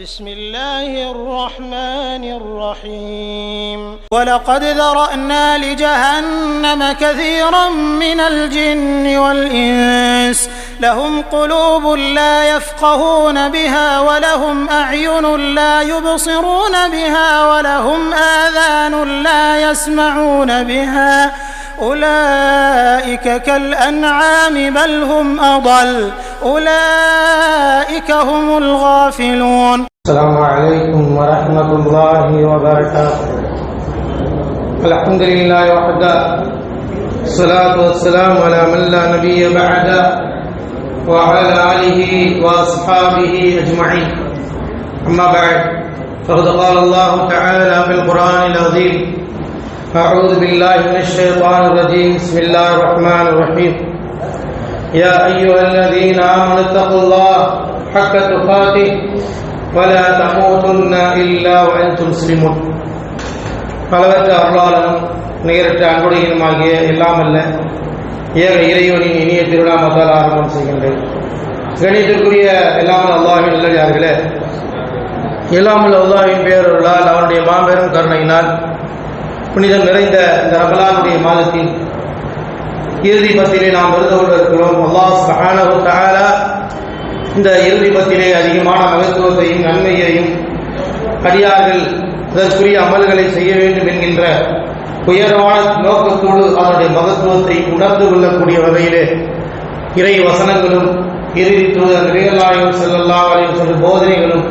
بسم الله الرحمن الرحيم. ولقد ذرأنا لجهنم كثيرا من الجن والإنس. لهم قلوب لا يفقهون بها ولهم أعين لا يبصرون بها ولهم آذان لا يسمعون بها. أولئك كالأنعام بل هم أضل. أولئك هم الغافلون. السلام عليكم ورحمة الله وبركاته. الحمد لله وحده. الصلاة والسلام على من لا نبي بعده وعلى آله وأصحابه أجمعين. أما بعد فقد قال الله تعالى في القرآن العظيم أعوذ بالله من الشيطان الرجيم بسم الله الرحمن الرحيم يا أيها الذين آمنوا اتقوا الله حق تقاته ولا تموتن إلا وأنتم مسلمون பலவற்ற அருளாளனும் நிகரற்ற அன்புடையனுமாகிய எல்லாமல்ல ஏக இறைவனின் இனிய திருநாமத்தால் ஆரம்பம் செய்கின்றேன் கணிதற்குரிய எல்லாமல் அல்லாஹின் நல்லதார்களே எல்லாமல் அல்லாஹின் பேரருளால் அவனுடைய மாபெரும் கருணையினால் புனிதம் நிறைந்த இந்த ரமலானுடைய மாதத்தின் இறுதி பத்திலே நாம் விருது கொண்டிருக்கிறோம். அல்லாஹ் இந்த இறுதி பத்திலே அதிகமான மகத்துவத்தையும் நன்மையையும் அடியார்கள் அதற்குரிய அமல்களை செய்ய வேண்டும் என்கின்ற உயர்வான நோக்கத்தோடு அதனுடைய மகத்துவத்தை உணர்ந்து கொள்ளக்கூடிய வகையிலே இறை வசனங்களும் இறுதி தூதர் செல்லல்லா அலையும் சொல்லும் போதனைகளும்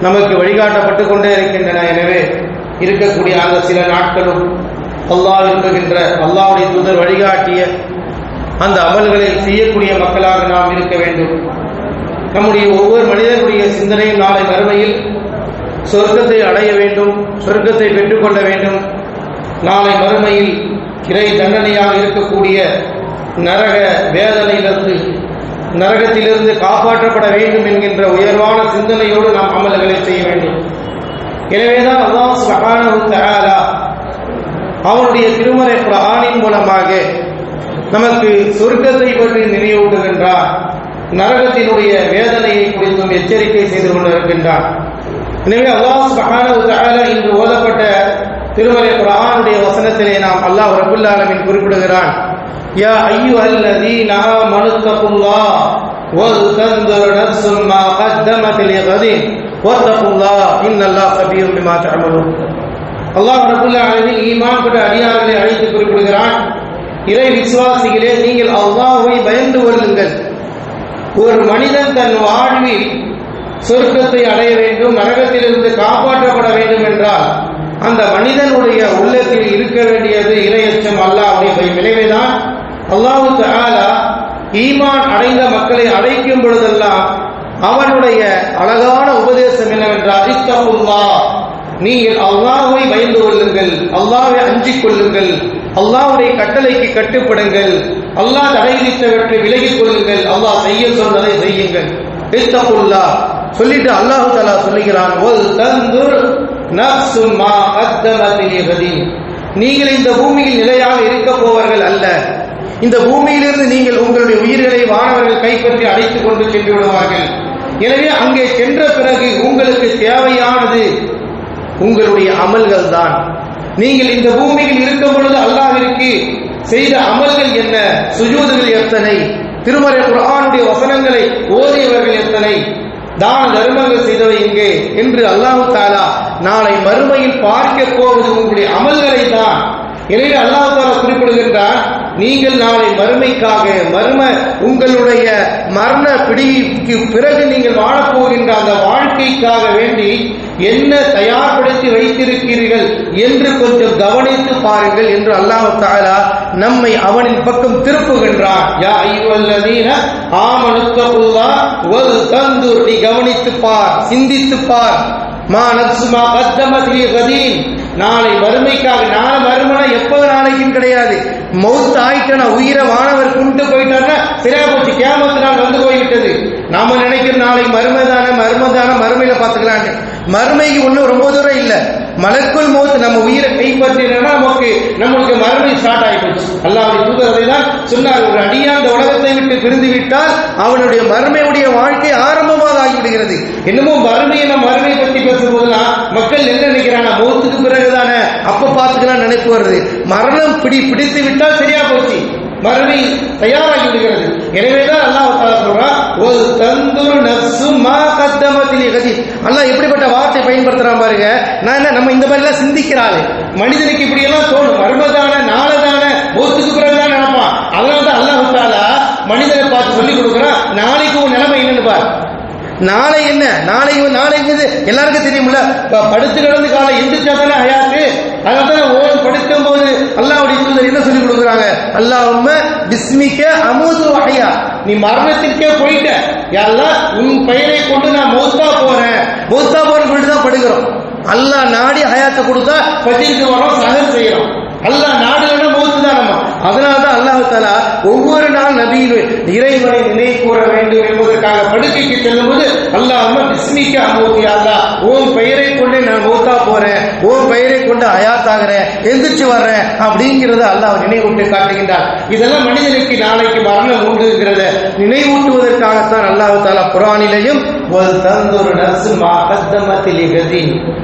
நமக்கு வழிகாட்டப்பட்டு கொண்டே இருக்கின்றன. எனவே இருக்கக்கூடிய அந்த சில நாட்களும் அல்லாஹ் விரும்புகின்ற அல்லாவுடைய தூதர் வழிகாட்டிய அந்த அமல்களை செய்யக்கூடிய மக்களாக நாம் இருக்க வேண்டும். நம்முடைய ஒவ்வொரு மனிதனுடைய சிந்தனையும் நாளை மறுமையில் சொர்க்கத்தை அடைய வேண்டும் சொர்க்கத்தை பெற்றுக்கொள்ள வேண்டும். நாளை மறுமையில் இறை தண்டனையாக இருக்கக்கூடிய நரக வேதனையிலிருந்து நரகத்திலிருந்து காப்பாற்றப்பட வேண்டும் என்கின்ற உயர்வான சிந்தனையோடு நாம் அமல்களை செய்ய வேண்டும். எனவேதான் அல்லாஹ் சுப்ஹானஹு தஆலா அவனுடைய திருமறை குர்ஆனின் மூலமாக நமக்கு சொர்க்கத்தை பற்றி நினைவூட்டுகின்றார் நரகத்தினுடைய வேதனையை குறித்தும் எச்சரிக்கை செய்து கொண்டிருக்கின்றார் எனவே அல்லாஹ் சுப்ஹானஹு தஆலா இன்று ஓதப்பட்ட திருமறை குரானுடைய வசனத்திலே நாம் அல்லாஹ் ரப்பல் ஆலமீன் குறிப்பிடுகிறான். யா அய்யுஹல்லதீன ஆமனு தகுல்லாஹ் வல்தன்துர் நஃப்சும் மா கத்தமத் லிகதின் வத்தகுல்லாஹ் இன்னல்லாஹ் கபீரும் பிமா தஅமலூன் அல்லாஹ் ரபுல்ல ஆலமீன் ஈமான் கொண்ட அடியார்களை அழைத்து குறிப்பிடுகிறான். இறை விசுவாசிகளே நீங்கள் அல்லாஹுவை பயந்து கொள்ளுங்கள். ஒரு மனிதன் தன் வாழ்வில் சொர்க்கத்தை அடைய வேண்டும் நரகத்திலிருந்து காப்பாற்றப்பட வேண்டும் என்றால் அந்த மனிதனுடைய உள்ளத்தில் இருக்க வேண்டியது இரையச்சம் அல்லாஹ்வுடைய விளைவைதான். அல்லாஹு ஈமான் அடைந்த மக்களை அழைக்கும் பொழுதெல்லாம் அவனுடைய அழகான உபதேசம் என்னவென்றால் இத்தகுல்லா நீங்கள் அல்லாஹ்வை பயந்து கொள்ளுங்கள் அல்லாஹை அஞ்சிக் கொள்ளுங்கள் அல்லாஹ்வுடைய கட்டளைக்கு கட்டுப்படுங்கள் அல்லாஹ் தடை விதித்தவற்றை விலகிக் கொள்ளுங்கள் அல்லாஹ் செய்ய சொன்னதை செய்யுங்கள். இத்தகுல்லா சொல்லிட்டு அல்லாஹு தஆலா சொல்லுகிறான் ஒரு தந்துர் நஃப்சும் மா கத்தமத் நீங்கள் இந்த பூமியில் நிலையாக இருக்க போவர்கள் அல்ல. இந்த பூமியிலிருந்து நீங்கள் உங்களுடைய உயிர்களை வானவர்கள் கைப்பற்றி அழைத்துக் கொண்டு சென்று விடுவார்கள். எனவே அங்கே சென்ற பிறகு உங்களுக்கு தேவையானது உங்களுடைய அமல்கள் தான் நீங்கள் இந்த பூமியில் இருக்கும் பொழுது அல்லாவிற்கு செய்த அமல்கள் என்ன? சுஜூதுகள் எத்தனை? திருமறை குரானுடைய வசனங்களை ஓதியவர்கள் எத்தனை? தான தர்மங்கள் செய்தவை எங்கே? என்று அல்லாஹு தாலா நாளை மறுமையில் பார்க்க போவது உங்களுடைய அமல்களை தான் எனவே அல்லாஹ் தாலா குறிப்பிடுகின்றார் நீங்கள் நாளை மறுமைக்காக மர்ம உங்களுடைய மரண பிடிக்கு பிறகு நீங்கள் வாழப்போகின்ற அந்த வாழ்க்கைக்காக வேண்டி என்ன தயார்படுத்தி வைத்திருக்கிறீர்கள் என்று கொஞ்சம் கவனித்து பாருங்கள் என்று அல்லாஹ் தாலா நம்மை அவனின் பக்கம் திருப்புகின்றான். யா ஐயுவல்லதீன ஆமனுத்தகுல்லா வல் தந்தூர். நீ கவனித்து பார் சிந்தித்து பார். மா நப்சுமா கத்தமத்லி கதீன் நாளை மறுமைக்காக நாளை வறுமனா எப்போ நாளைக்கும் கிடையாது. மௌத் ஆயிட்டனா உயிரை வானவர் கொண்டு போயிட்டாருன்னா சரியா போச்சு கேமத்து நாள் வந்து போய்விட்டது. நாம நினைக்கிற நாளை மருமை தானே மறுமையில பார்த்துக்கலான்னு மறுமைக்கு ஒன்றும் ரொம்ப தூரம் இல்லை. மலக்குள் மோத் நம்ம உயிரை கைப்பற்றினா நமக்கு நம்மளுக்கு மறுபடியும் ஸ்டார்ட் ஆகிப்போச்சு அல்லாவுடைய தூதரை தான் சொன்னார். ஒரு அடியா அந்த உலகத்தை விட்டு பிரிந்து விட்டால் அவனுடைய மறுமையுடைய வாழ்க்கை ஆரம்பமாக ஆகிவிடுகிறது. என்னமோ மறுமையை நம்ம மறுமையை பற்றி பேசும்போதுலாம் மக்கள் என்ன நினைக்கிறாங்க மௌத்துக்கு பிறகுதானே அப்ப பார்த்துக்கலாம் நினைப்பு வருது. மரணம் பிடி பிடித்து விட்டால் சரியா போச்சு. மறுபடி தயாராகி விடுகிறது. எனவேதான் அல்லாஹ் தஆலா சொல்றான் ஒரு தந்துரு நஃப்சு மா கத்தமத்தில் கதி அல்லாஹ் எப்படிப்பட்ட வார்த்தை பயன்படுத்துறான் பாருங்க. நான் என்ன நம்ம இந்த மாதிரி எல்லாம் சிந்திக்கிறாள். மனிதனுக்கு இப்படி எல்லாம் தோணும். மர்மதான நாளதான ஓத்துக்கு பிறகு தான் நினைப்பான். அதனால தான் அல்லாஹ் தஆலா மனிதனை பார்த்து சொல்லி கொடுக்குறான் நாளைக்கு உன் நிலைமை என்னன்னு பார். நாளை என்ன? நாளை நாளைங்கிறது எல்லாருக்கும் தெரியும்ல? ப- படுத்து கிடந்து காலை எந்திரிச்சா தானே ஹயாத்து? அதனால தான் ஓடு படுக்கும் அல்லாவுடைய தூதர் என்ன சொல்லி கொடுக்குறாங்க? அல்லாஹ்வும்ம பிஸ்மிக்க அமுது வகையா நீ மரணத்திற்கே போயிட்ட. யாரெல்லாம் உன் பெயரை கொண்டு நான் மௌத்தா போறேன். மௌத்தா போறேன்னு சொல்லிட்டு தான் படுக்கிறோம். அல்லாஹ் நாடி ஹயாத்தை கொடுத்தா பத்திரிக்கை வரோம் சகர் செய்யறோம் அல்லாஹ் நாடுலன்னா மௌத்து தான் நம்ம அதனால்தான் தான் அல்லாஹ் தாலா ஒவ்வொரு நாள் நபியின் இறைவனை நினை கூற வேண்டும் என்பதற்காக படுக்கைக்கு செல்லும்போது அல்லாஹ் பிஸ்மிக்க அமௌத்தி அல்லா ஓம் பெயரை கொண்டு நான் மௌத்தா போறேன் ஓம் பெயரை கொண்டு அயாத்தாகிறேன் எந்திரிச்சு வர்றேன் அப்படிங்கிறத அல்லாஹ் நினைவூட்டி காட்டுகின்றார் இதெல்லாம் மனிதனுக்கு நாளைக்கு மரணம் உண்டுங்கிறத நினைவூட்டுவதற்காகத்தான் அல்லாஹ் தாலா ஒரு தந்தொரு நர்சு மா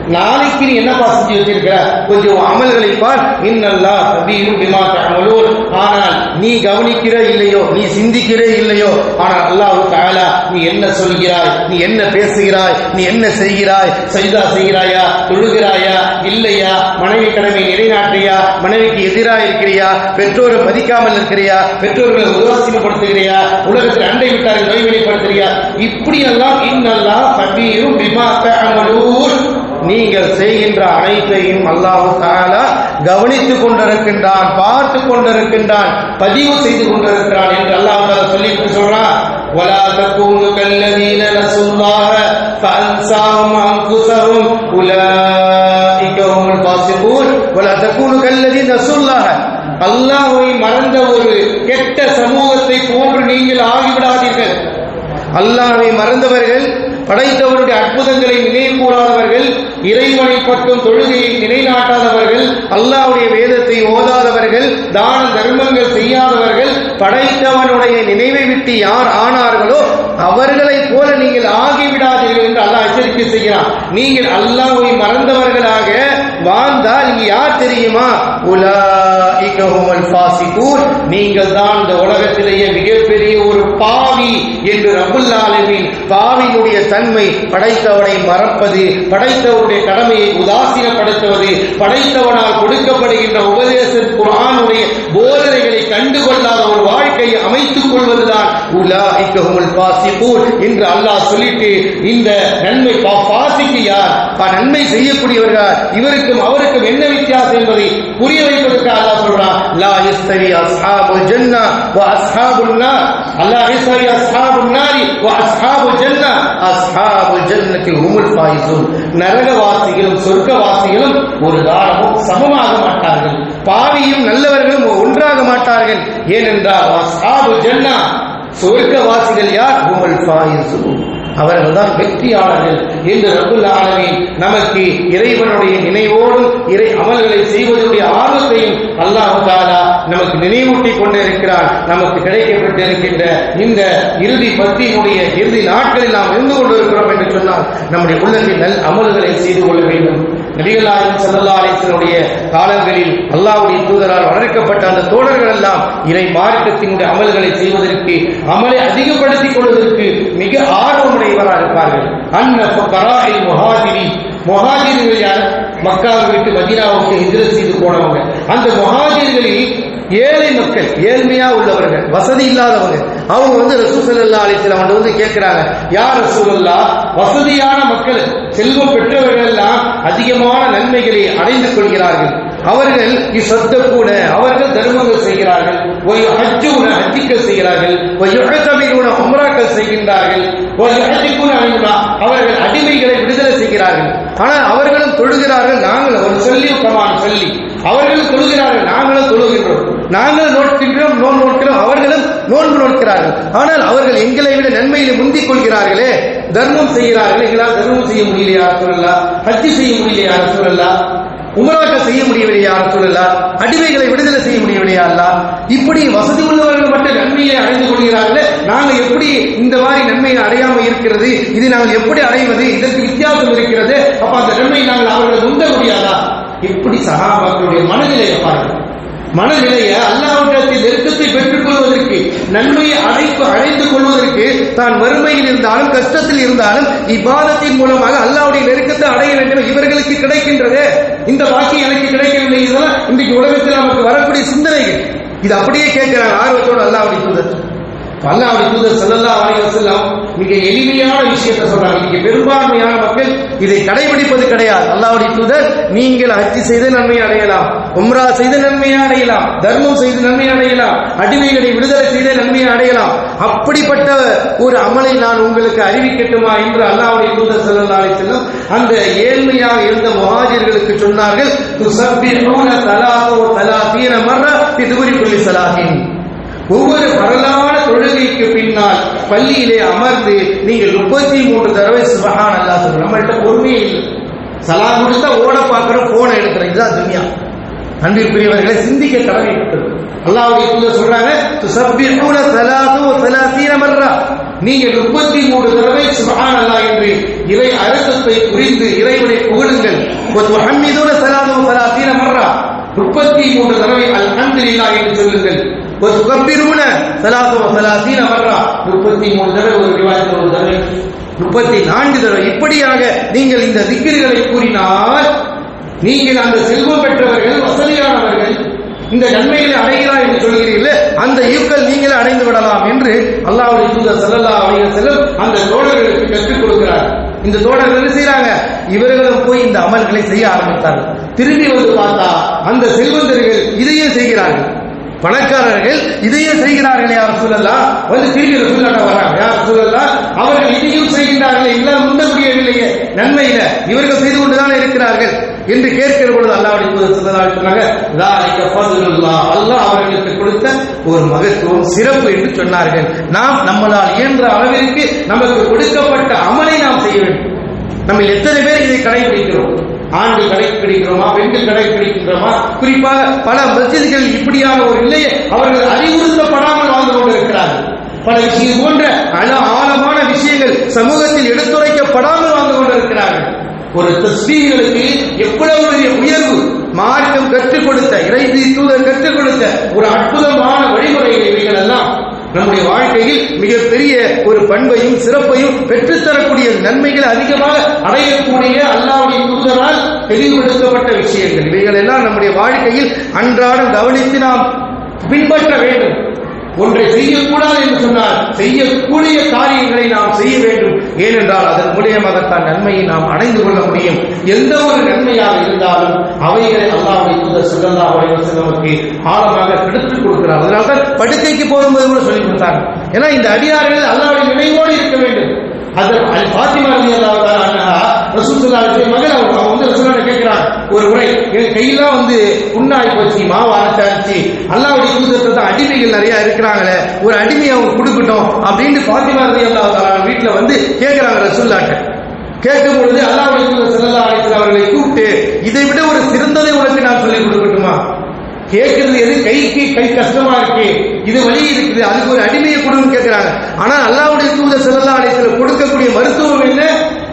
நாளைக்கு நீ என்னப்பா செஞ்சு வச்சிருக்கிற கொஞ்சம் அமல்களை பார். இன்னல்லா கபீரும் பிமா தஅமலூன். ஆனால் நீ கவனிக்கிற இல்லையோ நீ சிந்திக்கிற இல்லையோ ஆனால் அல்லாஹ் தஆலா நீ என்ன சொல்கிறாய்? நீ என்ன பேசுகிறாய்? நீ என்ன செய்கிறாய்? சஜிதா செய்கிறாயா? தொழுகிறாயா? இல்லையா? மனைவி கடமை நிலைநாட்டுறியா? மனைவிக்கு எதிராக இருக்கிறியா? பெற்றோரை மதிக்காமல் இருக்கிறியா? பெற்றோர்களை உதாசீனப்படுத்துகிறியா? உலகத்தில் அண்டை விட்டாரை நோய்வெளிப்படுத்துறியா இப்படியெல்லாம் இன்னல்லா கபீரும் பிமா தஅமலூன் நீங்கள் செய்கின்ற அனைத்தையும் அல்லாஹ் தஆலா கவனித்துக் கொண்டிருக்கின்றான் பார்த்து கொண்டிருக்கின்றான் பதிவு செய்து கொண்டிருக்கிறான் என்று அல்லாஹ் தஆலா சொல்லிட்டு சொல்றான் ولا تكونوا كالذين نسوا الله فأنساهم أنفسهم أولئك هم الفاسقون ولا تكونوا كالذين نسوا الله அல்லாஹ்வை மறந்த ஒரு கெட்ட சமூகத்தை போன்று நீங்கள் ஆகிவிடாதீர்கள் அல்லாவை மறந்தவர்கள் படைத்தவருடைய அற்புதங்களை நினைவு கூறாதவர்கள் இறைவனை பற்றும் தொழுகையை நிலைநாட்டாதவர்கள் அல்லாஹ்வுடைய வேதத்தை ஓதாதவர்கள் தான தர்மங்கள் செய்யாதவர்கள் படைத்தவனுடைய நினைவை விட்டு யார் ஆனார்களோ அவர்களைப் போல நீங்கள் ஆகிவிடாதீர்கள் என்று அல்லாஹ் எச்சரிக்கை செய்கிறான். நீங்கள் அல்லாவை மறந்தவர்களாக வாழ்ந்தால் நீங்க யார் தெரியுமா? உலாஇக ஹுமுல் நீங்கள் தான் இந்த உலகத்திலேயே மிகப்பெரிய ஒரு பாவி என்று ரப்புல் ஆலமீன் பாவியினுடைய தன்மை படைத்தவனை மறப்பது படைத்தவனுடைய கடமையை உதாசீனப்படுத்துவது படைத்தவனால் கொடுக்கப்படுகின்ற உபதேச குரானுடைய போதனைகளை கண்டுகொள்ளாத ஒரு வாழ்க்கையை அமைத்துக் கொள்வதுதான். என்று அல்லாஹ் சொல்லிட்டு இந்த நன்மை பாசிக்கு யார்? நன்மை செய்யக்கூடியவர்கள் இவருக்கும் அவருக்கும் என்ன வித்தியாசம் என்பதை புரிய வைப்பதற்கு அல்லாஹ் சொல்றான் லா இஸ்தரி அஸ்ஹாபுல் ஜன்னா வ அஸ்ஹாபுன் நார். அல்லாஹ் இஸ்தரி அஸ்ஹாபுன் நாரி வ அஸ்ஹாபுல் ஜன்னா. அஸ்ஹாபுல் ஜன்னத்தில் ஹுமுல் ஃபாயிசூன். நரகவாசிகளும் சொர்க்கவாசிகளும் ஒரு காலமும் சமமாக மாட்டார்கள். பாவியும் நல்லவர்களும் ஒன்றாக மாட்டார்கள். ஏனென்றால் அசாபு ஜன்னா. சொர்க்கவாசிகள் யார்? ஹுமுல் ஃபாயிசூன் அவர்கள் தான் வெற்றியாளர்கள் என்று ரப்புல் ஆலமின் நமக்கு இறைவனுடைய நினைவோடும் இறை அமல்களை செய்வதனுடைய ஆர்வத்தையும் அல்லாஹு தாலா நமக்கு நினைவூட்டி கொண்டிருக்கிறான். நமக்கு கிடைக்கப்பட்டிருக்கின்ற இந்த இறுதி பத்தியினுடைய இறுதி நாட்களில் நாம் இருந்து கொண்டிருக்கிறோம் என்று சொன்னால் நம்முடைய உள்ளத்தில் நல் அமல்களை செய்து கொள்ள வேண்டும். நபிகளாயின் சல்லல்லா அலிசனுடைய காலங்களில் அல்லாவுடைய தூதரால் வளர்க்கப்பட்ட அந்த தோழர்கள் எல்லாம் இறை மார்க்கத்தினுடைய அமல்களை செய்வதற்கு அமலை அதிகப்படுத்திக் கொள்வதற்கு மிக ஆர்வமுடையவராக இருப்பார்கள். அன்ன கராயில் முஹாஜிரி முஹாஜிர்கள் யார் மக்காவை விட்டு மதினாவுக்கு எதிர செய்து போனவங்க. அந்த முஹாஜிர்களில் ஏழை மக்கள் ஏழ்மையா உள்ளவர்கள் வசதி இல்லாதவங்க அவங்க வந்து ரசூசல்லா அலிஸ்லாம் அவங்க வந்து கேட்கிறாங்க யார் ரசூலுல்லா வசதியான மக்கள் செல்வம் பெற்றவர்கள் எல்லாம் அதிகமான நன்மைகளை அடைந்து கொள்கிறார்கள். அவர்கள் இசத்த கூட அவர்கள் தர்மங்கள் செய்கிறார்கள். ஒரு ஹஜ்ஜூன ஹஜ்ஜிக்கள் செய்கிறார்கள். ஒரு யுஹத்தமிகுன உமராக்கள் செய்கின்றார்கள். ஒரு யுஹத்திக்குன அமிகுனா அவர்கள் அடிமைகளை விடுதலை செய்கிறார்கள். ஆனால் அவர்களும் தொழுகிறார்கள் நாங்கள் ஒரு சொல்லி பிரமாணம் சொல்லி. அவர்களும் தொழுகிறார்கள் நாங்களும் தொழுகின்றோம். நாங்கள் நோட்கின்றோம் நோன் நோட்கிறோம் அவர்களும் நோன்பு நோட்கிறார்கள். ஆனால் அவர்கள் எங்களை விட நன்மையில முந்திக் கொள்கிறார்களே. தர்மம் செய்கிறார்கள் எங்களால் தர்மம் செய்ய முடியலையா சொல்லலாம் ஹஜ்ஜி செய்ய முடியலையா சொல்லலாம் உமராக்கள் செய்ய முடியவில்லையா சொல்லலாம் அடிமைகளை விடுதலை செய்ய முடியவில்லையா அல்ல இப்படி வசதி உள்ளவர்கள் மட்டும் நன்மையை அடைந்து கொள்கிறார்களே நாங்கள் எப்படி இந்த மாதிரி நன்மையை அடையாம இருக்கிறது? இது நாங்கள் எப்படி அடைவது? இதற்கு வித்தியாசம் இருக்கிறது. அப்ப அந்த நன்மை நாங்கள் அவர்களை உந்த முடியாதா எப்படி சகாபாக்களுடைய மனநிலையை பாருங்கள். மனநிலையை அல்லாவிடத்தில் நெருக்கத்தை பெற்றுக் கொள்வதற்கு நன்மையை அழைப்பு அழைத்துக் கொள்வதற்கு தான் வறுமையில் இருந்தாலும் கஷ்டத்தில் இருந்தாலும் இவ்வாதத்தின் மூலமாக அல்லாவுடைய நெருக்கத்தை அடைய வேண்டும் இவர்களுக்கு கிடைக்கின்றது. இந்த வாக்கியம் எனக்கு கிடைக்கவில்லை இதெல்லாம் இன்றைக்கு உலகத்தில் நமக்கு வரக்கூடிய சிந்தனைகள். இது அப்படியே கேட்கிறாங்க ஆர்வத்தோடு அல்லாவுடைய தூதர். அல்லாஹ்வுடைய தூதர் செல்லல்லா அலைஹி செல்லாம் மிக எளிமையான விஷயத்தை சொல்றாங்க. இன்னைக்கு பெரும்பான்மையான மக்கள் இதை கடைபிடிப்பது கிடையாது. அல்லாவுடைய தூதர் நீங்கள் ஹஜ்ஜி செய்து நன்மை அடையலாம் உம்ரா செய்து நன்மையை அடையலாம் தர்மம் செய்து நன்மை அடையலாம் அடிமைகளை விடுதலை செய்து நன்மையை அடையலாம். அப்படிப்பட்ட ஒரு அமலை நான் உங்களுக்கு அறிவிக்கட்டுமா என்று அல்லாவுடைய தூதர் செல்லல்லா அலைஹி அந்த ஏழ்மையாக இருந்த முஹாஜிர்களுக்கு சொன்னார்கள் துஸப்பிஹூன தலா வ தலாதீன மர்ர ஃபி துபுரி குல்லி ஒவ்வொரு வரலான தொழுகைக்கு பின்னால் பள்ளியிலே அமர்ந்து நீங்கள் முப்பத்தி மூன்று தடவை சுபகான் அல்லா சொல்றோம் நம்மகிட்ட பொறுமையே இல்லை. சலா கொடுத்தா ஓட பார்க்குறோம் போனை எடுக்கிறோம் இதுதான் துனியா. அன்பிற்குரியவர்களை சிந்திக்க கடமைப்பட்டது. அல்லாவுடைய தூதர் சொல்றாங்க துஸப்பிஹூன ஸலாத்து வ மர்ரா. நீங்கள் முப்பத்தி மூன்று தடவை சுபஹான் அல்லா என்று இறை அரசத்தை புரிந்து இறைவனை புகழுங்கள். வ துஹம்மிதுன ஸலாத்து வ மர்ரா. முப்பத்தி மூன்று தடவை அல்ஹம்துலில்லாஹ் என்று சொல்லுங்கள். ஒரு துகப்பிருன சலாத்து சலாத்தீன மர்ரா முப்பத்தி மூணு தடவை ஒரு ரிவாயத்தில் ஒரு தடவை. முப்பத்தி நான்கு தடவை. இப்படியாக நீங்கள் இந்த திக்கிர்களை கூறினால் நீங்கள் அந்த செல்வம் பெற்றவர்கள் வசதியானவர்கள் இந்த நன்மைகளை அடைகிறார் என்று சொல்கிறீர்களே அந்த ஈக்கள் நீங்களே அடைந்து விடலாம் என்று அல்லாவுடைய தூதர் செல்லல்லா அலைஹி செல்லும் அந்த தோழர்களுக்கு கற்றுக் கொடுக்கிறார். இந்த தோழர்கள் என்ன செய்யறாங்க இவர்களும் போய் இந்த அமல்களை செய்ய ஆரம்பித்தார்கள். திரும்பி வந்து பார்த்தா அந்த செல்வந்தர்கள் இதையே செய்கிறார்கள். பணக்காரர்கள் இதையே செய்கிறார்களே யார் சூழல்லா வந்து திரும்பி சூழலாக வராங்க. யார் சூழல்லா அவர்கள் இதையும் செய்கின்றார்களே. எல்லாம் முன்ன முடியவில்லையே. நன்மையில இவர்கள் செய்து கொண்டுதான் இருக்கிறார்கள் என்று கேட்கிற பொழுது அல்லாவுடைய தூதர் சொல்லலாம் சொன்னாங்க அல்லாஹ் அவர்களுக்கு கொடுத்த ஒரு மகத்துவம் சிறப்பு என்று சொன்னார்கள். நாம் நம்மளால் இயன்ற அளவிற்கு நமக்கு கொடுக்கப்பட்ட அமலை நாம் செய்ய வேண்டும். நம்ம எத்தனை பேர் இதை கடைபிடிக்கிறோம்? ஆண்கள் கடைபிடிக்கிறோமா? பெண்கள் கடைபிடிக்கின்றோமா? குறிப்பாக பல மசிதிகள் இப்படியான ஒரு நிலையை அவர்கள் அறிவுறுத்தப்படாமல் வாழ்ந்து கொண்டிருக்கிறார்கள். பல இது போன்ற அழ ஆழமான விஷயங்கள் சமூகத்தில் எடுத்துரைக்கப்படாமல் வாழ்ந்து கொண்டிருக்கிறார்கள். ஒரு தஸ்மீகளுக்கு எவ்வளவு பெரிய உயர்வு மார்க்கம் கற்றுக் கொடுத்த இறைதி தூதர் கற்றுக் கொடுத்த ஒரு அற்புதமான வழிமுறைகள் இவைகள் எல்லாம். நம்முடைய வாழ்க்கையில் மிகப்பெரிய ஒரு பண்பையும் சிறப்பையும் பெற்றுத்தரக்கூடிய நன்மைகளை அதிகமாக அடையக்கூடிய அல்லாவுடைய தூதரால் தெளிவுபடுத்தப்பட்ட விஷயங்கள். இவைகள் எல்லாம் நம்முடைய வாழ்க்கையில் அன்றாடம் கவனித்து நாம் பின்பற்ற வேண்டும். ஒன்றை செய்யக்கூடாது என்று சொன்னால் செய்யக்கூடிய காரியங்களை நாம் செய்ய வேண்டும். ஏனென்றால் அதன் மூலியமாகத்தான் நன்மையை நாம் அடைந்து கொள்ள முடியும். எந்த ஒரு நன்மையாக இருந்தாலும் அவைகளை அல்லாவை தூதர் ஸல்லல்லாஹு அலைஹி வஸல்லமுக்கு ஆழமாக கெடுத்துக் கொடுக்கிறார். அதனால்தான் படுக்கைக்கு போகும்போது கூட சொல்லி கொடுத்தாங்க ஏன்னா இந்த அடியார்கள் அல்லாவுடைய நினைவோடு இருக்க வேண்டும். அது அல் ஃபாத்திமா ரலியல்லாஹு மகள் அவங்க. வந்து ரசூலுல்லாஹ் கேட்கிறாங்க ஒரு உரை. என் கையெல்லாம் வந்து புண்ணாகி போச்சு மாவு அரைச்சாச்சு. அல்லாவுடைய தூதர்கள் தான் அடிமைகள் நிறைய இருக்கிறாங்களே ஒரு அடிமையை அவங்க கொடுக்கட்டும் அப்படின்னு பாத்திமா ரவி தஆலா வீட்டுல வந்து கேட்கிறாங்க ரசூல்லாட்ட. கேட்கும் பொழுது அல்லாஹ்வுடைய தூதர் ஸல்லல்லாஹு அலைஹி அவர்களை கூப்பிட்டு இதை விட ஒரு சிறந்ததை உனக்கு நான் சொல்லிக் கொடுக்கட்டுமா? கேட்கறது எது? கைக்கு கை கஷ்டமா இருக்கு இது வழி இருக்குது அதுக்கு ஒரு அடிமையை கொடுன்னு கேட்கிறாங்க. ஆனா அல்லாவுடைய தூதர் செல்லல்லா அலைஹி கொடுக்கக்கூடிய மருத்துவம் என்ன?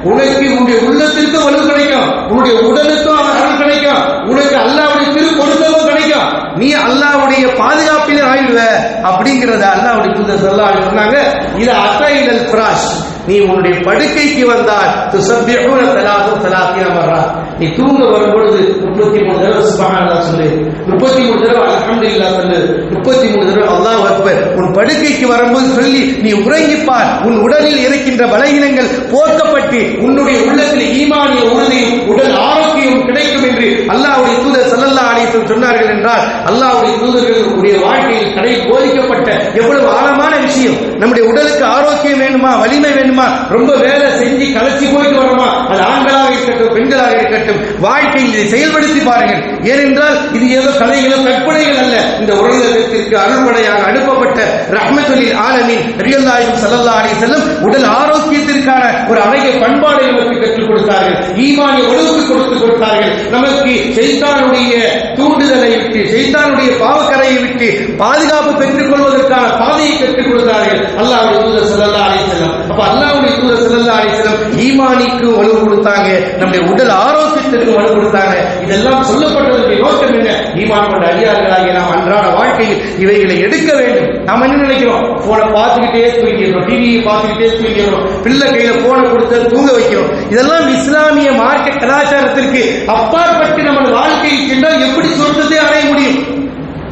உனக்கு உன்னுடைய உள்ளத்திற்கு வலு கிடைக்கும். உன்னுடைய உடலுக்கும் அருள் கிடைக்கும். உனக்கு அல்லாவுடைய திரு பொருத்தமும் கிடைக்கும். நீ அல்லாவுடைய பாதுகாப்பிலே ஆயிடுவ அப்படிங்கிறத அல்லாவுடைய தூதர் ஸல்லல்லாஹு சொன்னாங்க. இது அத்தைலல் பிராஷ் நீ உன்னுடைய படுக்கைக்கு வந்தால் துசப்பிஹூன தலாத்து தலாத்தின மர்ரா நீ தூங்க வரும்பொழுது முப்பத்தி மூணு தடவை சுபஹானல்லாஹ் சொல்லு. முப்பத்தி மூணு தடவை அல்ஹம்துலில்லாஹ் சொல்லு. முப்பத்தி மூணு தடவை அல்லாஹ் அக்பர். உன் படுக்கைக்கு வரும்போது சொல்லி நீ உறங்கிப்பார். உன் உடலில் இருக்கின்ற பலகீனங்கள் போக்கப்பட்டு உன்னுடைய உள்ளத்தில் ஈமானிய உறுதியும் உடல் ஆரோக்கியம் கிடைக்கும் என்று அல்லாவுடைய தூதர் சல்லல்லா அலிசன் சொன்னார்கள் என்றால் அல்லாவுடைய தூதர்களுடைய வாழ்க்கையில் கடை போதிக்கப்பட்ட எவ்வளவு ஆழமான விஷயம். நம்முடைய உடலுக்கு ஆரோக்கியம் வேணுமா வலிமை வேணுமா ரொம்ப வேலை செஞ்சு கலைச்சி போயிட்டு வரோமா அது ஆண்களாக இருக்கட்டும் பெண்களாக இருக்கட்டும் வாழ்க்கையில் இதை செயல்படுத்தி பாருங்கள். ஏனென்றால் இது ஏதோ கலைகளோ கற்பனைகள் அல்ல. இந்த உலகத்திற்கு அருள்படையாக அனுப்பப்பட்ட ரஹ்மத்துலில் ஆலமின் ரியல்லாயும் சல்லல்லா அலி செல்லும் உடல் ஆரோக்கியத்திற்கான ஒரு அழகிய பண்பாடை நமக்கு கற்றுக் கொடுத்தார்கள். ஈமானிய உணவுக்கு கொடுத்து கொடுத்தார்கள் நமக்கு செய்தானுடைய தூண்டுதலை விட்டு செய்தானுடைய பாவக்கரையை விட்டு பாதுகாப்பு பெற்றுக் கொள்வதற்கான பாதையை கற்றுக் கொடுத்தார்கள். அல்லாவுடைய தூதர் செல்லல்லா அலிசலம் அப்ப அல்லாவுடைய தூதர் செல்லல்லா அலிசலம் ஈமானிக்கு வலு கொடுத்தாங்க. நம்முடைய உடல் ஆரோக்கியம் விஷயத்திற்கு மனு கொடுத்தாங்க. இதெல்லாம் சொல்லப்பட்டதற்கு நோக்கம் என்ன? ஈமான் கொண்ட அடியார்களாகிய நாம் அன்றாட வாழ்க்கையில் இவைகளை எடுக்க வேண்டும். நாம் என்ன நினைக்கிறோம்? போனை பார்த்துக்கிட்டே தூங்கிடுறோம் டிவியை பார்த்துக்கிட்டே தூங்கிடுறோம் பிள்ளை கையில போனை கொடுத்து தூங்க வைக்கிறோம். இதெல்லாம் இஸ்லாமிய மார்க்க கலாச்சாரத்திற்கு அப்பாற்பட்டு நம்ம வாழ்க்கையில் சென்றால் எப்படி சொல்றதே அடைய முடியும்?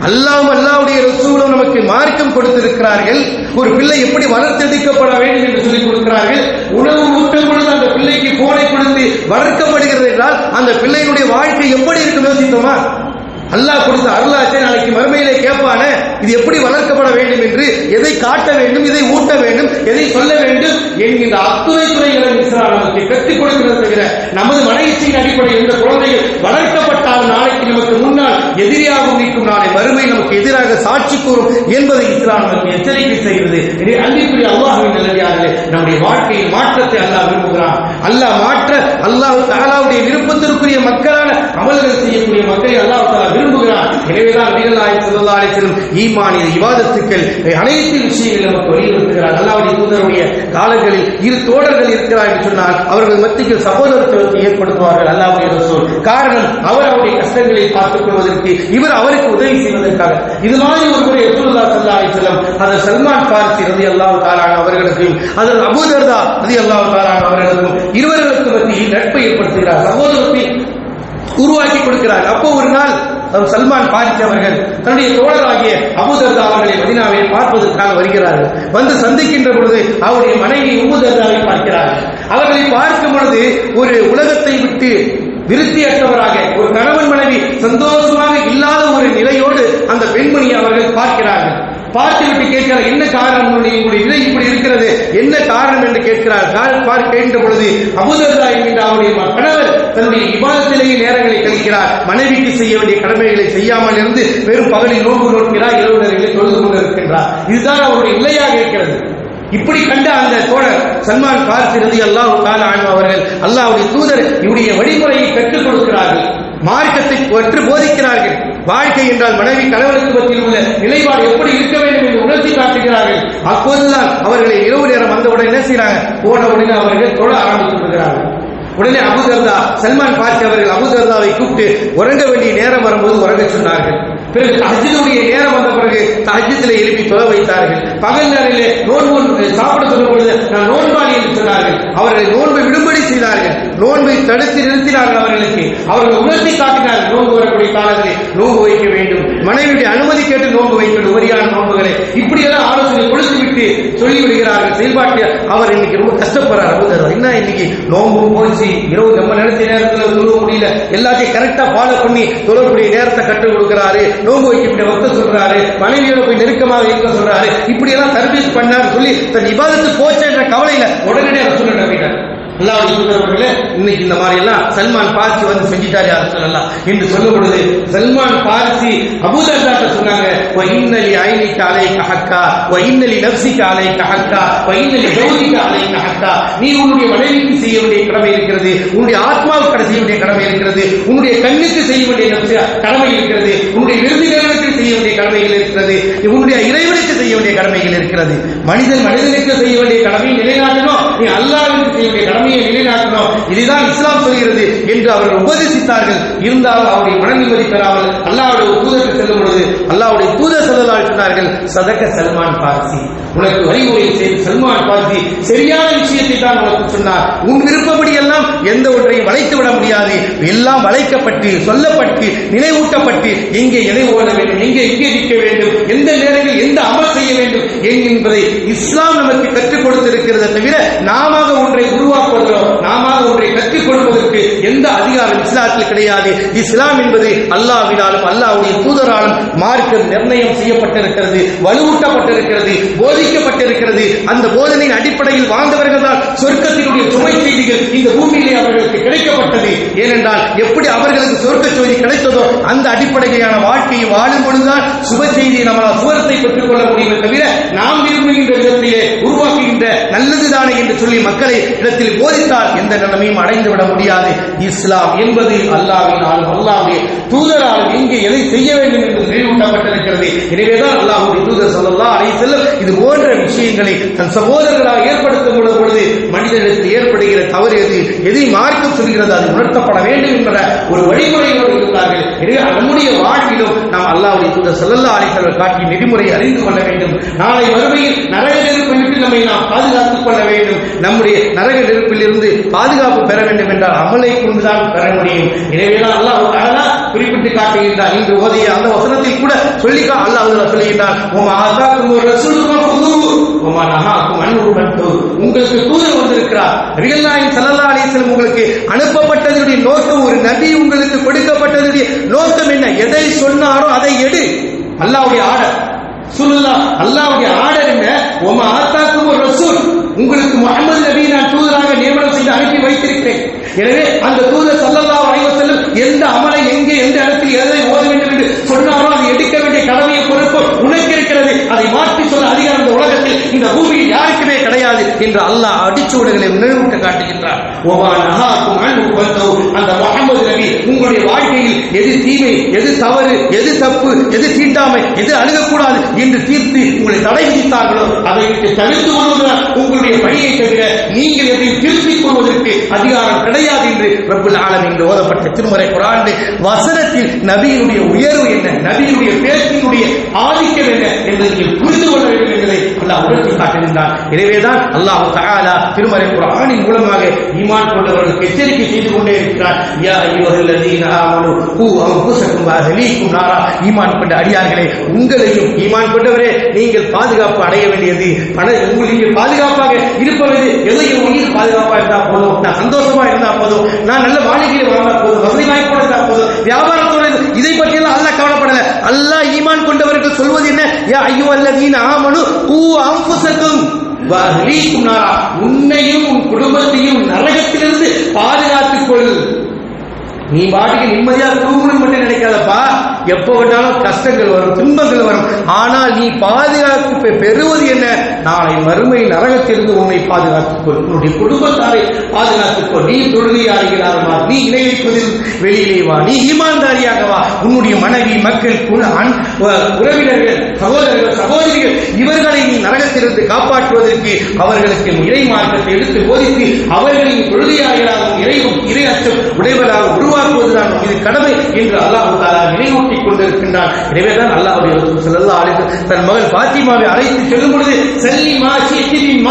அல்லாவும் அல்லாவுடைய ரசூலும் நமக்கு மார்க்கம் கொடுத்திருக்கிறார்கள். ஒரு பிள்ளை எப்படி வளர்த்தெடுக்கப்பட வேண்டும் என்று சொல்லிக் கொடுக்கிறார்கள். உணவு ஊட்டும் பொழுது அந்த பிள்ளைக்கு போனை கொடுத்து வளர்க்கப்படுகிறது என்றால் அந்த பிள்ளையினுடைய வாழ்க்கை எப்படி இருக்கும் யோசித்தோமா? அல்லாஹ் கொடுத்த அருளாச்சை நாளைக்கு மறுமையிலே கேட்பானே இது எப்படி வளர்க்கப்பட வேண்டும் என்று எதை காட்ட வேண்டும் இதை ஊட்ட வேண்டும் எதை சொல்ல வேண்டும் என்கின்ற அத்துணை துறைகளை இஸ்லாம் நமக்கு கற்றுக் கொடுக்கிறது தவிர நமது மனைவியின் அடிப்படையில் இந்த குழந்தைகள் வளர்க்கப்பட்டால் நாளைக்கு நமக்கு முன்னால் எதிரியாக நிற்கும் நாளை மறுமை நமக்கு எதிராக சாட்சி கூறும் என்பதை இஸ்லாம் நமக்கு எச்சரிக்கை செய்கிறது. அன்பிற்குரிய அல்லாஹின் நல்லடியார்களே நம்முடைய வாழ்க்கையில் மாற்றத்தை அல்லாஹ் விரும்புகிறான். அல்லாஹ் மாற்ற அல்லாஹ் தாலாவுடைய விருப்பத்திற்குரிய மக்களான அமல்கள் செய்யக்கூடிய மக்களை அல்லாஹ் தாலா விரும்புகிறார். எனவேதான் நபிகளாய் ஈமானிய விவாதத்துக்கள் அனைத்து விஷயங்களும் நமக்கு வலியுறுத்துகிறார். அல்லாவுடைய தூதருடைய காலங்களில் இரு தோழர்கள் இருக்கிறார் என்று சொன்னால் அவர்கள் மத்தியில் சகோதரத்துவத்தை ஏற்படுத்துவார்கள் அல்லாவுடைய ரசூல். காரணம் அவர் அவருடைய கஷ்டங்களை பார்த்துக் கொள்வதற்கு இவர் அவருக்கு உதவி செய்வதற்காக. இது மாதிரி ஒரு முறை எதுல்லா சல்லா அலைஹி வஸல்லம் அது சல்மான் ரதி அல்லாஹ் தஆலா அவர்களுக்கும் அதில் அபூதர்தா ரதி அல்லாஹ் தாரான அவர்களுக்கும் இருவர்களுக்கு மத்தியில் நட்பை ஏற்படுத்துகிறார். சகோதரத்தை உருவாக்கி கொடுக்கிறார். அப்போ ஒரு நாள் சல்மான் பாரிஸ் அவர்கள் தன்னுடைய தோழராகிய அபுதர்தா அவர்களை மதினாவை பார்ப்பதற்காக வருகிறார்கள். வந்து சந்திக்கின்ற பொழுது அவருடைய மனைவி உபுதர்தாவை பார்க்கிறார்கள். அவர்களை பார்க்கும் பொழுது ஒரு உலகத்தை விட்டு விருத்தியற்றவராக ஒரு கணவன் மனைவி சந்தோஷமாக இல்லாத ஒரு நிலையோடு அந்த பெண்மணியை அவர்கள் பார்க்கிறார்கள். பார்த்து விட்டு கேட்கிறார் என்ன காரணம் உங்களுடைய இதை இப்படி இருக்கிறது? என்ன காரணம் என்று கேட்கிறார்? காரணம் பார்க்க கேட்ட பொழுது அபுதர்தா என்கின்ற அவருடைய கணவர் தன்னுடைய விவாதத்திலேயே நேரங்களை கழிக்கிறார். மனைவிக்கு செய்ய வேண்டிய கடமைகளை செய்யாமல் இருந்து வெறும் பகலில் நோன்பு நோக்கிறார் இரவு நேரங்களில் தொழுது கொண்டிருக்கின்றார். இதுதான் அவருடைய நிலையாக இருக்கிறது. இப்படி கண்ட அந்த தோழர் சல்மான் அல்லாஹ் ரதி அல்லாஹ் அவர்கள் அல்லாஹுடைய தூதர் இவருடைய வழிமுறையை கற்றுக் கொடுக்கிறார்கள். மார்க்கத்தை பற்றி போதிக்கிறார்கள். வாழ்க்கை என்றால் மனைவி கணவனுக்கு மத்தியில் உள்ள நிலைப்பாடு எப்படி இருக்க வேண்டும் என்று உணர்த்தி காட்டுகிறார்கள். அப்போதுதான் அவர்களை இரவு நேரம் வந்தவுடன் என்ன செய்கிறாங்க போன உடனே அவர்கள் தொழ ஆரம்பித்து விடுகிறார்கள். உடனே அபுதர்தா சல்மான் பார்த்தி அவர்கள் அபுதர்தாவை கூப்பிட்டு உறங்க வேண்டிய நேரம் வரும்போது உறங்க சொன்னார்கள். பிறகு தஹஜினுடைய நேரம் வந்த பிறகு தஹஜத்தில் எழுப்பி தொலை வைத்தார்கள். பகல் நேரிலே நோன்பு சாப்பிட சொல்லும் பொழுது நான் நோன்பாளி என்று சொன்னார்கள். அவர்களை நோன்பை விடுபடி செய்தார்கள். நோன்பை தடுத்து நிறுத்தினார்கள் அவர்களுக்கு. அவர்கள் உணர்த்தி காட்டினார்கள் நோன்பு வரக்கூடிய காலத்தில் நோன்பு வைக்க வேண்டும். மனைவியுடைய அனுமதி கேட்டு நோன்பு வைக்கணும் உரியான நோன்புகளை. இப்படியெல்லாம் ஆலோசனை கொடுத்து விட்டு சொல்லி விடுகிறார்கள். செயல்பாட்டு அவர் இன்னைக்கு ரொம்ப கஷ்டப்படுறார். அபுதர் என்ன இன்னைக்கு? நோன்பு போச்சு. இரவு நம்ம நினைச்ச நேரத்தில் தொழுவ முடியல. எல்லாத்தையும் கரெக்டா ஃபாலோ பண்ணி தொழக்கூடிய நேரத்தை கற்றுக் கொடுக்கிறாரு. நோன்பு வைக்கக்கூடிய வக்த சொல்றாரு. மனைவியோட போய் நெருக்கமாக இருக்க சொல்றாரு. இப்படி எல்லாம் சர்வீஸ் பண்ணார் சொல்லி தன் விவாதத்து போச்சு என்ற கவலையில உடனடியே ரசூல் அல்லாஹ் சொல்றவர்களே இன்னைக்கு இந்த மாதிரி எல்லாம் சல்மான் பார்சி வந்து செஞ்சிட்டாரு யார் சொல்லலாம் என்று சொல்லும் பொழுது சல்மான் பார்சி அபூதர்தாட்ட சொன்னாங்க வ இன்னலி ஐனிக்க அலைக்க ஹக்கா வ இன்னலி நப்சிக்க அலைக்க ஹக்கா வ இன்னலி நீ உன்னுடைய மனைவிக்கு செய்ய வேண்டிய கடமை இருக்கிறது உன்னுடைய ஆத்மாவுக்கு செய்ய வேண்டிய கடமை இருக்கிறது உன்னுடைய கண்ணுக்கு செய்ய வேண்டிய கடமை இருக்கிறது உன்னுடைய விருதுகளுக்கு செய்ய வேண்டிய கடமைகள் இருக்கிறது. உன்னுடைய இறைவனுக்கு செய்ய வேண்டிய கடமைகள் இருக்கிறது. மனிதன் மனிதனுக்கு செய்ய வேண்டிய கடமையை நிலைநாட்டணும். நீ அல்லாவிற்கு செய்ய வேண்டிய கடமையை நிலைநாட்டணும். இதுதான் இஸ்லாம் சொல்கிறது என்று அவர்கள் உபதேசித்தார்கள். இருந்தாலும் அவருடைய மன நிம்மதி பெறாமல் அல்லாவுடைய தூதருக்கு செல்லும் பொழுது அல்லாவுடைய தூதர் செல்லலாம் சொன்னார்கள் சதக்க சல்மான் பார்சி. உனக்கு வழிமுறை செய்து சல்மான் பார்த்தி சரியான விஷயத்தை தான் உனக்கு சொன்னார். உன் விருப்பப்படி எல்லாம் எந்த ஒன்றையும் வளைத்து விட முடியாது. எல்லாம் வளைக்கப்பட்டு சொல்லப்பட்டு நினைவூட்டப்பட்டு எங்கே எதை ஓட வேண்டும் எங்கே எங்கே நிற்க வேண்டும். எந்த நேரங்கள் எந்த அமல் செய்ய வேண்டும் என்பதை இஸ்லாம் நமக்கு கற்றுக் கொடுத்திருக்கிறது தவிர நாம ஒன்றை உருவாக்குவதோ நாம ஒன்றை கற்றுக் கொடுப்பதற்கு எந்த அதிகாரம் இஸ்லாத்தில் கிடையாது. இஸ்லாம் என்பது அல்லாவினாலும் அல்லாவுடைய தூதராலும் மார்க்கம் நிர்ணயம் செய்யப்பட்டிருக்கிறது வலுவூட்டப்பட்டிருக்கிறது போதிக்கப்பட்டிருக்கிறது. அந்த போதனையின் அடிப்படையில் வாழ்ந்தவர்கள் தான் சொர்க்கத்தினுடைய சுமை செய்திகள் இந்த பூமியிலே அவர்களுக்கு கிடைக்கப்பட்டது. ஏனென்றால் எப்படி அவர்களுக்கு சொர்க்க செய்தி கிடைத்ததோ அந்த அடிப்படையிலான வாழ்க்கையை வாழும் பொழுதுதான் சுப செய்தியை நம்மளால் சுவரத்தை பெற்றுக் கொள்ள முடியுமே தவிர நாம் விரும்புகின்ற விதத்திலே உருவாக்குகின்ற நல்லதுதானே என்று சொல்லி மக்களை இடத்தில் போதித்தால் எந்த நிலைமையும் அடைந்து விட முடியாது. இஸ்லாம் என்பது அல்லாவினாலும் அல்லாவே தூதரால் எங்கே எதை செய்ய வேண்டும் என்று நினைவூட்டப்பட்டிருக்கிறது. எனவேதான் அல்லாஹுடைய தூதர் சொல்லலாம் அலை செல்லும் இது போன்ற விஷயங்களை தன் சகோதரர்களாக ஏற்படுத்தும் பொழுது மனிதனிடத்தில் ஏற்படுகிற தவறு எது எதை மார்க்கம் சொல்கிறது அது உணர்த்தப்பட வேண்டும் என்ற ஒரு வழிமுறையோடு இருந்தார்கள். எனவே நம்முடைய வாழ்விலும் நாம் அல்லாவுடைய தூதர் ஸல்லல்லாஹு அலை செல்வர் காட்டிய நெறிமுறை அறிந்து கொள்ள வேண்டும். நாளை மறுமையில் நரக நெருப்பை விட்டு நம்மை நாம் பாதுகாத்துக் கொள்ள வேண்டும். நம்முடைய நரக நெருப்பில் இருந்து பாதுகாப்பு பெற வேண்டும் என்றால் அமலை கொண்டுதான் பெற முடியும். எனவேதான் அல்லாஹ் குறிப்பிட்டு காட்டுகின்றார். இன்று ஓதிய அந்த வசனத்தில் கூட சொல்லி அல்லாஹ் சொல்லுகின்றார். உமா ஆதாக்கும் ஒரு ரசூலுக்கும் உமா உங்களுக்கு தூதர் வந்திருக்கிறார். ரியல் நாயகம் ஸல்லல்லாஹு உங்களுக்கு அனுப்பப்பட்டதனுடைய நோக்கம் ஒரு நபி உங்களுக்கு கொடுக்கப்பட்டதனுடைய நோக்கம் என்ன? எதை சொன்னாரோ அதை எடு. அல்லாவுடைய ஆர்டர். சுல்லா அல்லாவுடைய ஆர்டர் என்ன? உம ஆத்தாக்கும் ஒரு ரசூல். உங்களுக்கு முகமது நபி நான் தூதராக நியமனம் செய்து அனுப்பி வைத்திருக்கிறேன். எனவே அந்த தூதர் சல்லல்லா அலைஹி செல்லும் எந்த அமலை எங்கே எந்த இடத்தில் எதை ஓத வேண்டும் என்று சொன்னால் அதை எடுக்க வேண்டிய கடமையை பொறுப்பு உனக்கு இருக்கிறது அதை மாற்றி சொல்ல அதிகாரம் இந்த உலகத்தில் இந்த பூமியில் யாருக்குமே கிடையாது என்று அல்லாஹ் அடிச்சூடுகளை நினைவூட்ட காட்டுகின்றார் அந்த முகமது நபி உங்களுடைய வாழ்க்கையில் எது தீமை எது தவறு எது தப்பு எது தீண்டாமை எது அணுகக்கூடாது என்று தீர்த்து உங்களை தடை விதித்தார்களோ அதை விட்டு தவிர்த்து கொள்வதால் உங்களுடைய பணியை தவிர நீங்கள் எதையும் திருப்பிக் கொள்வதற்கு அதிகாரம் கிடையாது என்று ரப்புல் ஆலம் என்று ஓதப்பட்ட திருமறை குரான் வசனத்தில் நபியினுடைய உயர்வு என்ன நபியினுடைய பேச்சினுடைய ஆதிக்கம் என்ன என்று நீங்கள் புரிந்து கொள்ள வேண்டும். என்பதை அல்லாஹ் உணர்த்தி காட்டுகின்றான் எனவேதான் அல்லாஹ் தகாலா திருமறை குரானின் மூலமாக ஈமான் கொண்டவர்களுக்கு எச்சரிக்கை செய்து கொண்டே இருக்கிறார். யா அய்யுஹல்லதீன ஆமனு கூ அன்ஃபுஸக்கும் வ நாரா. ஈமான் கொண்ட அடியார்களே உங்களையும் ஈமான் கொண்டவரே நீங்கள் பாதுகாப்பு அடைய வேண்டியது. பண உங்கள் நீங்கள் பாதுகாப்பாக இருப்பது எதையும் என் உயிர் பாதுகாப்பாக இருந்தால் போதும். நான் சந்தோஷமா இருந்தால் போதும். நான் நல்ல மாளிகையில் வாழ்ந்தா போதும். வசதி வாய்ப்போட இருந்தால் போதும். வியாபாரத்தோட இதை பற்றியெல்லாம் அல்ல கவலைப்படல. அல்லாஹ் ஈமான் கொண்டவர்கள் சொல்வது என்ன? யா ஐயோ அல்லதீன ஆமனு கூ அன்ஃபுஸக்கும் வ அஹ்லீக்கும் உன்னையும் உன் குடும்பத்தையும் நரகத்திலிருந்து பாதுகாத்துக் கொள் நீ பாட்டுக்கு நிம்மதியா தூங்கணும் மட்டும் நினைக்காதப்பா. எப்போ விட்டாலும் கஷ்டங்கள் வரும் துன்பங்கள் வரும். ஆனால் நீ பாதுகாப்பு பெறுவது என்ன? நாளை மறுமை நரகத்திலிருந்து உன்னை பாதுகாத்துக் கொள். உன்னுடைய குடும்பத்தாரை பாதுகாத்துக் கொள். நீ தொழுகையாளிகளாக வா நீ இணையப்பதில் வெளியிலே வா. நீ ஈமான்தாரியாக வா. உன்னுடைய மனைவி மக்கள் அன்- உறவினர்கள் சகோதரர்கள் சகோதரிகள் இவர்களை நீ நரகத்திலிருந்து காப்பாற்றுவதற்கு அவர்களுக்கு இறை மாற்றத்தை எடுத்து போதித்து அவர்களின் தொழுகையாளர்களாகவும் இறைவும் இறை அச்சம் உடையவராக உருவாக்குவதுதான் இது கடமை என்று அல்லாஹ் தாலா நினைவூட்டிக் கொண்டிருக்கின்றான். எனவேதான் அல்லாஹுடைய ரசூல் அழைத்து தன் மகள் பாத்திமாவை அழைத்து செல்லும் பொழுது செல்லி மாசி எத்திரின்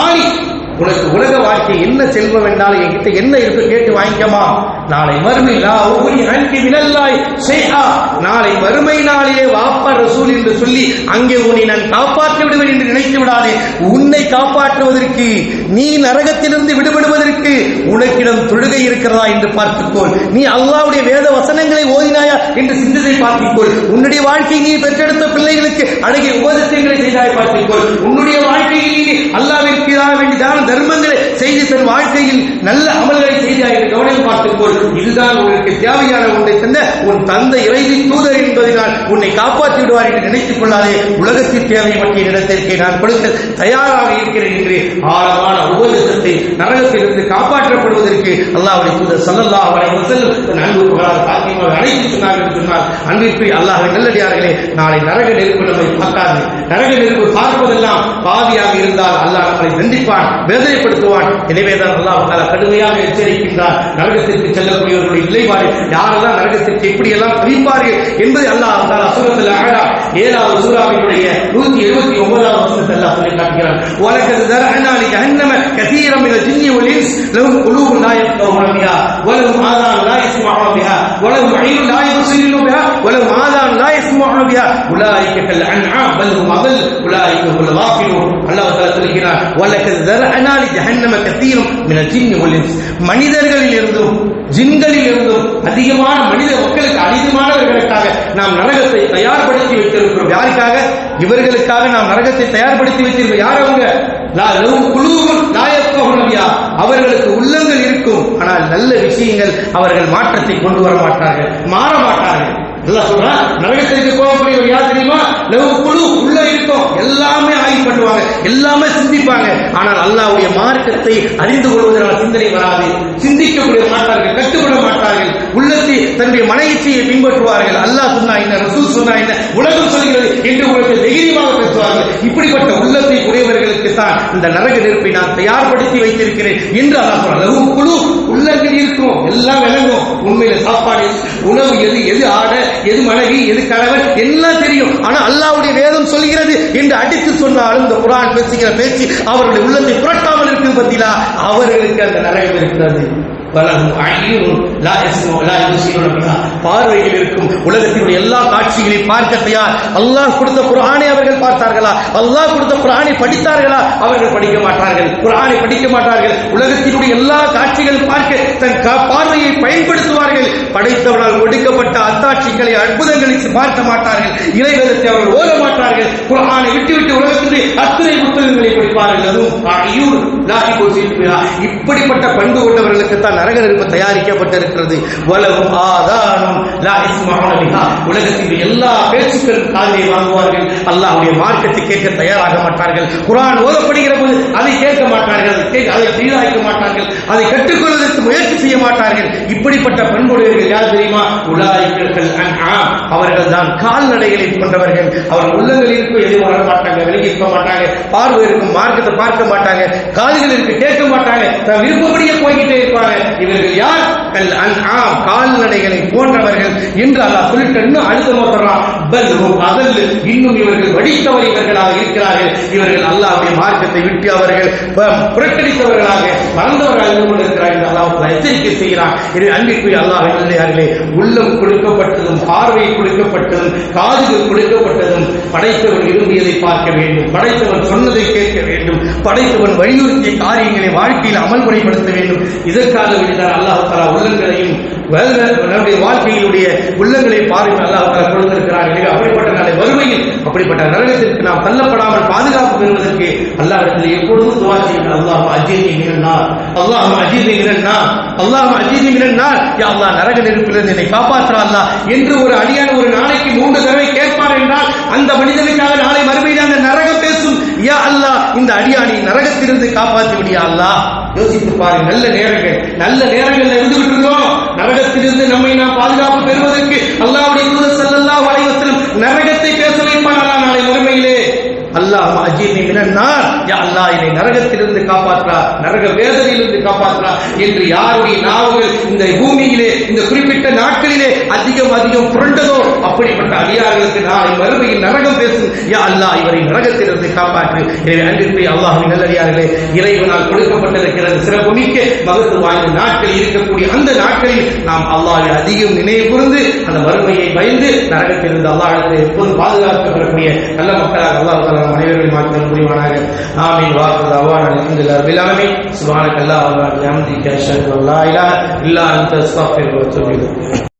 உனக்கு உலக வாழ்க்கை என்ன செல்வம் வேண்டாலும் என்கிட்ட என்ன இருக்கு கேட்டு வாங்கிக்கமா நாளை மறுமையிலா லா அன்பி வினல்லாய் மினல்லாய் நாளை மறுமை நாளிலே வாப்பா ரசூல் என்று சொல்லி அங்கே உன்னை நான் காப்பாற்றி விடுவேன் என்று நினைத்து விடாதே. உன்னை காப்பாற்றுவதற்கு நீ நரகத்திலிருந்து விடுபடுவதற்கு உனக்கிடம் தொழுகை இருக்கிறதா என்று பார்த்துக்கொள். நீ அல்லாவுடைய வேத வசனங்களை ஓதினாயா என்று சிந்தனை பார்த்துக்கொள். உன்னுடைய வாழ்க்கை நீ பெற்றெடுத்த பிள்ளைகளுக்கு அழகிய உபதேசங்களை செய்தாய் பார்த்துக்கொள். உன்னுடைய வாழ்க்கையில் நீ அல்லாவிற்கு வேண்டி தானம் தர்மங்களை செய்து தன் வாழ்க்கையில் நல்ல அமல்களை செய்தாய் என்று கவனம் பார்த்துக்கொள் இதுதான் உங்களுக்கு தேவையான ஒன்றை தந்த உன் தந்தை இறைவி தூதர் என்பதனால் உன்னை காப்பாற்றி விடுவார் என்று நினைத்துக் கொள்ளாதே. உலகத்தின் தேவை பற்றிய இடத்திற்கு நான் கொடுக்க தயாராக இருக்கிறேன் என்று ஆழமான உபதேசத்தை நரகத்திலிருந்து காப்பாற்றப்படுவதற்கு அல்லாஹ் தூதர் சல்லல்லா அவரை முதல் தன் அன்பு அழைத்து சொன்னார் என்று சொன்னார் அன்பிற்கு அல்லாஹ் நல்லடியார்களே நாளை நரக நெருப்பு நம்மை பார்க்காது. நரக நெருப்பு பார்ப்பதெல்லாம் பாவியாக இருந்தால் அல்லாஹ் நம்மளை தண்டிப்பான் வேதனைப்படுத்துவான். எனவேதான் அல்லாஹ் பல கடுமையாக எச்சரிக்கின்றார் நரகத்திற்கு செல்லக்கூடியவர்களுடைய இல்லைவாறு யாரெல்லாம் நரகத்திற்கு எப்படியெல்லாம் தவிப்பார்கள் என்பது அல்லாஹ் அந்த சூரத்தில் அகடா ஏழாவது சூறாவினுடைய நூத்தி எழுபத்தி ஒன்பதாவது வசனத்தை அல்லாஹ் சொல்லி காட்டுகிறார் உலகது தரகனாலி ஜஹன்னம கசீரம் மின ஜின்னி ஒலிஸ் லவும் குழுவும் நாயக் பிஹா வலவும் ஆதான் நாயக் சுமாவா பிஹா வலவும் ஐநூறு நாயக் சுயிலும் பிஹா வலவும் ஆதான் நாயக் சுமாவா பிஹா அமல் உலாய்க்கு உள்ள வாக்கிலும் அல்லாஹ் தலா சொல்கிறார் வல்லக்கது தரனாலி ஜஹன்னம கத்தீரும் மின மனிதர்களில் இருந்தும் ஜின்களில் இருந்தும் அதிகமான மனித மக்களுக்கு அதிகமானவர்களுக்காக நாம் நரகத்தை தயார்படுத்தி வைத்திருக்கிறோம். யாருக்காக? இவர்களுக்காக நாம் நரகத்தை தயார்படுத்தி வைத்திருக்கிறோம். யார் அவங்க? அவர்களுக்கு உள்ளங்கள் இருக்கும். ஆனால் நல்ல விஷயங்கள் அவர்கள் மாற்றத்தை கொண்டு வர மாட்டார்கள் மாற மாட்டார்கள். நரகத்திற்கு போகக்கூடியவர் யார் தெரியுமா? லவ் குழு எல்லாமே ஆய்வு பண்ணுவாங்க எல்லாமே சிந்திப்பாங்க. ஆனால் அல்லாவுடைய மார்க்கத்தை அறிந்து கொள்வதனால் சிந்தனை வராது. சிந்திக்கக்கூடிய மாட்டார்கள் கட்டுப்பட மாட்டார்கள். உள்ளத்தை தன்னுடைய மன இச்சையை பின்பற்றுவார்கள். அல்லாஹ் சொன்னா என்ன ரசூல் சொன்னா என்ன உலகம் சொல்கிறது என்று உங்களுக்கு தைரியமாக பேசுவார்கள். இப்படிப்பட்ட உள்ளத்தை உடையவர்களுக்கு தான் இந்த நரக நெருப்பை நான் தயார்படுத்தி வைத்திருக்கிறேன் என்று அல்லாஹ் சொல்றான். குழு உள்ளங்கள் இருக்கும் எல்லாம் விளங்கும். உண்மையில சாப்பாடு உணவு எது எது ஆட எது மனைவி எது கணவன் எல்லாம் தெரியும். ஆனா அல்லாவுடைய வேதம் சொல்கிறது என்று அடித்து சொன்னால் அந்த இந்த குர்ஆன் பேசுகிற பேச்சு அவருடைய உள்ளத்தை புரட்டாமல் இருக்குது பத்திலா அவர்களுக்கு அந்த நரகம் இருக்கிறது. வலஹும் அய்யுன் பார்வையில் இருக்கும். உலகத்தினுடைய எல்லா காட்சிகளையும் பார்க்க தயார். அல்லாஹ் கொடுத்த குரானை அவர்கள் பார்த்தார்களா? அல்லாஹ் கொடுத்த குரானை படித்தார்களா? அவர்கள் படிக்க மாட்டார்கள். குரானை படிக்க மாட்டார்கள். உலகத்தினுடைய எல்லா காட்சிகளும் பார்க்க தன் பார்வையை பயன்படுத்துவார்கள். படைத்தவனால் ஒடுக்கப்பட்ட அத்தாட்சிகளை அற்புதங்களை பார்க்க மாட்டார்கள். இறைவேதத்தை அவர்கள் ஓத மாட்டார்கள். குரானை விட்டுவிட்டு உலகத்தினுடைய அத்தனை புத்தகங்களை படிப்பார்கள். அதுவும் இப்படிப்பட்ட பண்பு கொண்டவர்களுக்கு தான் நரக நெருப்பு தயாரிக்கப்பட்டிருக்கிறது. வலவும் ஆதானும் லா உலகத்தின் எல்லா பேச்சுக்களும் காதை வாங்குவார்கள். அல்லாஹுடைய மார்க்கத்தை கேட்க தயாராக மாட்டார்கள். குரான் ஓதப்படுகிற போது அதை கேட்க மாட்டார்கள். அதை அதை சீராய்க்க மாட்டார்கள். அதை கற்றுக்கொள்வதற்கு முயற்சி செய்ய மாட்டார்கள். இப்படிப்பட்ட பண்புடையவர்கள் யார் தெரியுமா? உலாய்கள் அவர்கள் தான் கால்நடைகளை கொண்டவர்கள் அவர் உள்ளங்கள் இருக்கும் எதுவும் வர மாட்டாங்க விலகி இருக்க மாட்டாங்க பார்வை இருக்கும் மார்க்கத்தை பார்க்க மாட்டாங்க காதுகள் இருக்கு கேட்க மாட்டாங்க விருப்பப்படியே போய்கிட்டே இருப்பாங்க. இவர்கள் யார்? கல் அன்ஆம் கால்நடைகளை போன்றவர்கள் என்று அல்லாஹ் சொல்லிட்டு இன்னும் சொல்றான் பல் அதல் இன்னும் இவர்கள் வடித்தவர் இவர்களாக இருக்கிறார்கள். இவர்கள் அல்லாஹ்வுடைய மார்க்கத்தை விட்டு அவர்கள் புறக்கணித்தவர்களாக மறந்தவர்கள் இருந்து கொண்டிருக்கிறார்கள் என்று அல்லாஹ் எச்சரிக்கை செய்கிறான். இது அன்பிற்குரிய அல்லாஹ் இல்லையார்களே உள்ளம் கொடுக்கப்பட்டதும் பார்வை கொடுக்கப்பட்டதும் காதுகள் கொடுக்கப்பட்டதும் படைத்தவன் விரும்பியதை பார்க்க வேண்டும். படைத்தவன் சொன்னதை கேட்க வேண்டும். படைத்தவன் வலியுறுத்திய காரியங்களை வாழ்க்கையில் அமல்முறைப்படுத்த வேண்டும். இதற்காக வேண்டிதான் அல்லாஹு தலா உள்ளங்களையும் நம்முடைய வாழ்க்கையினுடைய உள்ளங்களை பார்வை அல்லாஹு தலா கொடுத்திருக்கிறார் எனவே அப்படிப்பட்ட நாளை வறுமையில் அப்படிப்பட்ட நரகத்திற்கு நாம் தள்ளப்படாமல் பாதுகாப்பு பெறுவதற்கு அல்லாஹ் எப்பொழுதும் துவா செய்யுங்கள். அல்லாஹ் அஜீதி மினன்னார் அல்லாஹ் அஜீதி மினன்னார் அல்லாஹ் அஜீதி மினன்னார் யா அல்லாஹ் நரக நெருப்பிலிருந்து என்னை காப்பாற்றா அல்லாஹ். என்று ஒரு அடியான ஒரு நாளைக்கு மூன்று தடவை கேட்பார் என்றால் அந்த மனிதனுக்காக நாளை மறுமையில் அந்த நரகம் யா அல்லாஹ் இந்த அடியானை நரகத்திலிருந்து காப்பாற்றி விடியா அல்லாஹ். யோசித்து பாருங்க நல்ல நேரங்கள் நல்ல நேரங்கள்ல இருந்து இருந்தோம் நரகத்திலிருந்து நம்மை நாம் பாதுகாப்பு பெறுவதற்கு அல்லாவுடைய தூதர் செல்லல்லா அலைஹி வஸல்லம் நரகத்தை பேச வைப்பான் அல்லாஹ் நாளை மறுமையிலே அல்லாஹ் அஜீனி மினன்னார் யா அல்லாஹ் என்னை நரகத்திலிருந்து காப்பாற்றா நரக வேதனையிலிருந்து காப்பாற்றா என்று யாருடைய நாவுகள் இந்த பூமியிலே இந்த குறிப்பிட்ட நாட்களிலே அதிகம் அதிகம் புரண்டதோ அப்படிப்பட்ட அடியார்களுக்கு நாளை மறுமையில் நரகம் பேசும். யா அல்லாஹ் இவரை நரகத்திலிருந்து காப்பாற்று. எனவே அன்பிற்குரிய அல்லாஹின் நல்லடியார்களே இறைவனால் கொடுக்கப்பட்டிருக்கிற சிறப்பு மிக்க மகத்து வாய்ந்த நாட்கள் இருக்கக்கூடிய அந்த நாட்களில் நாம் அல்லாஹை அதிகம் நினைவு கூர்ந்து அந்த வறுமையை பயந்து நரகத்திலிருந்து அல்லாஹிடத்தில் எப்போதும் பாதுகாக்கப்படக்கூடிய நல்ல மக்களாக அல்லாஹ் அனைவரையும் மாற்றம் புரிவானாக ஆமீன் வாக்கு அவான் அல்ஹம்துலில்லாஹ் ரபில் ஆலமீன் சுப்ஹானக அல்லாஹ் வ பிஹம்திக அஷ்ஹது அன் லா இலாஹா இல்லா அன்த அஸ்தக்ஃபிருக வ அத்தூபு இலைக்